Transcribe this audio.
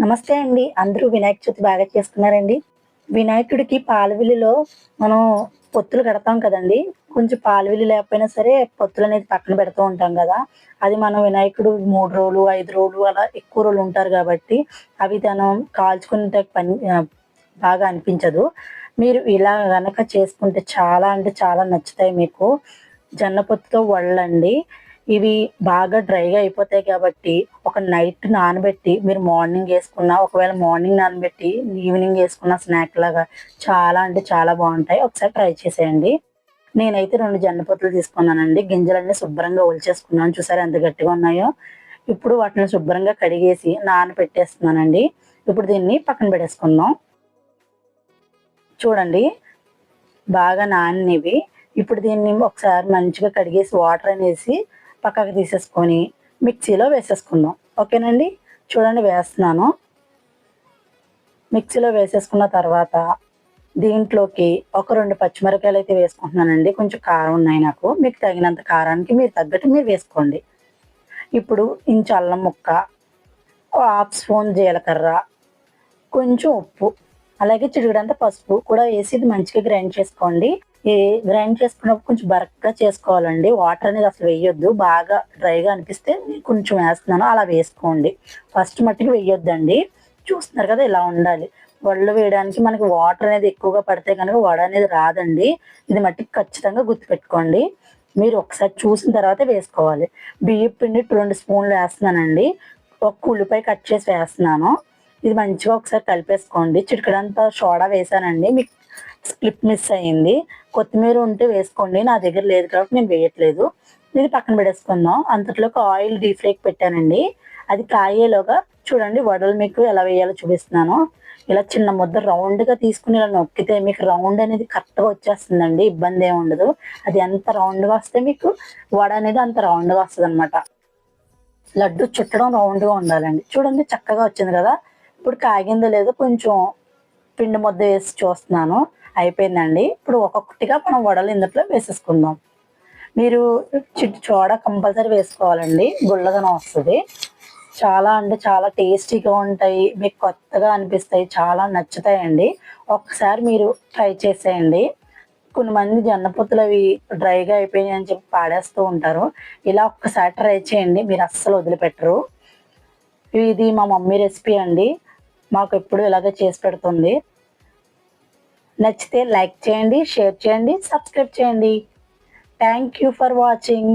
నమస్తే అండి. అందరూ వినాయక చవితి బాగా చేసుకున్నారండి వినాయకుడికి పాలవిల్లిలో మనం పొత్తులు కడతాం కదండి. కొంచెం పాలవిల్లి లేకపోయినా సరే పొత్తులు అనేది పక్కన పెడుతూ ఉంటాం కదా. అది మనం వినాయకుడు మూడు రోజులు ఐదు రోజులు అలా ఎక్కువ రోజులు ఉంటారు కాబట్టి అవి మనం కాల్చుకునే పని బాగా అనిపించదు. మీరు ఇలా గనక చేసుకుంటే చాలా అంటే చాలా నచ్చుతాయి మీకు. జొన్న పొత్తుతో వళ్ళండి ఇవి బాగా డ్రైగా అయిపోతాయి కాబట్టి ఒక నైట్ నానబెట్టి మీరు మార్నింగ్ వేసుకున్న ఒకవేళ మార్నింగ్ నానబెట్టి ఈవినింగ్ వేసుకున్న స్నాక్ లాగా చాలా అంటే చాలా బాగుంటాయి. ఒకసారి ట్రై చేసేయండి. నేనైతే రెండు జొన్న తీసుకున్నానండి. గింజలన్నీ శుభ్రంగా ఒలిచేసుకున్నాను. చూసారా ఎంత గట్టిగా ఉన్నాయో? ఇప్పుడు వాటిని శుభ్రంగా కడిగేసి నానబెట్టేస్తున్నానండి. ఇప్పుడు దీన్ని పక్కన పెట్టేసుకుందాం. చూడండి బాగా నానినవి. ఇప్పుడు దీన్ని ఒకసారి మంచిగా కడిగేసి వాటర్ అనేసి పక్కకు తీసేసుకొని మిక్సీలో వేసేసుకుందాం ఓకేనండి? చూడండి వేస్తున్నాను. మిక్సీలో వేసేసుకున్న తర్వాత దీంట్లోకి ఒక రెండు పచ్చిమిరపకాయలు అయితే వేసుకుంటున్నానండి. కొంచెం కారం ఉన్నాయి నాకు. మీకు తగినంత కారానికి మీరు తగ్గట్టు మీరు వేసుకోండి. ఇప్పుడు ఇంచు అల్లం ముక్క హాఫ్ స్పూన్ జీలకర్ర కొంచెం ఉప్పు అలాగే చిటికడంత పసుపు కూడా వేసి ఇది మంచిగా గ్రైండ్ చేసుకోండి. ఈ గ్రైండ్ చేసుకున్నప్పుడు కొంచెం బరక్గా చేసుకోవాలండి. వాటర్ అనేది అసలు వేయొద్దు. బాగా డ్రైగా అనిపిస్తే నేను కొంచెం వేస్తున్నాను. అలా వేసుకోండి. ఫస్ట్ మట్టికి వేయొద్దండి. చూస్తున్నారు కదా ఇలా ఉండాలి. వడలు వేయడానికి మనకి వాటర్ అనేది ఎక్కువగా పడితే కనుక వడ అనేది రాదండి. ఇది మట్టికి ఖచ్చితంగా గుర్తుపెట్టుకోండి. మీరు ఒకసారి చూసిన తర్వాత వేసుకోవాలి. బియ్యం పిండి రెండు స్పూన్లు వేస్తున్నానండి. ఒక ఉల్లిపాయ కట్ చేసి వేస్తున్నాను. ఇది మంచిగా ఒకసారి కలిపేసుకోండి. చిటికడంతా సోడా వేసానండి. మీకు స్లిప్ మిస్ అయ్యింది. కొత్తిమీర ఉంటే వేసుకోండి. నా దగ్గర లేదు కాబట్టి నేను వేయట్లేదు. ఇది పక్కన పెట్టేసుకుందాం. అంతట్లోకి ఆయిల్ డీప్ ఫ్రైకి పెట్టానండి. అది కాయేలోగా చూడండి వడలు మీకు ఎలా వేయాలో చూపిస్తున్నాను. ఇలా చిన్న ముద్ద రౌండ్గా తీసుకుని ఇలా నొక్కితే మీకు రౌండ్ అనేది కరెక్ట్గా వచ్చేస్తుందండి. ఇబ్బంది ఏమి ఉండదు. అది ఎంత రౌండ్గా వస్తే మీకు వడ అనేది అంత రౌండ్గా వస్తుంది అనమాట లడ్డు చుట్టడం రౌండ్గా ఉండాలండి. చూడండి చక్కగా వచ్చింది కదా. ఇప్పుడు కాగిందో లేదో కొంచెం పిండి ముద్ద వేసి చూస్తున్నాను. అయిపోయిందండి. ఇప్పుడు ఒక్కొక్కటిగా మనం వడలు ఇందులో వేసేసుకుందాం. మీరు చిట్టు చోడ కంపల్సరీ వేసుకోవాలండి. గుల్లదనం వస్తుంది. చాలా అంటే చాలా టేస్టీగా ఉంటాయి. మీకు కొత్తగా అనిపిస్తాయి. చాలా నచ్చుతాయండి. ఒక్కసారి మీరు ట్రై చేసేయండి. కొన్ని మంది అవి డ్రైగా అయిపోయినాయి అని చెప్పి పాడేస్తూ ఉంటారు. ఇలా ఒక్కసారి ట్రై చేయండి. మీరు అస్సలు వదిలిపెట్టరు. ఇది మా మమ్మీ రెసిపీ అండి. మాకు ఎప్పుడు ఇలాగే చేసి పెడుతుంది. నచ్చితే లైక్ చేయండి షేర్ చేయండి సబ్స్క్రైబ్ చేయండి. Thank you for watching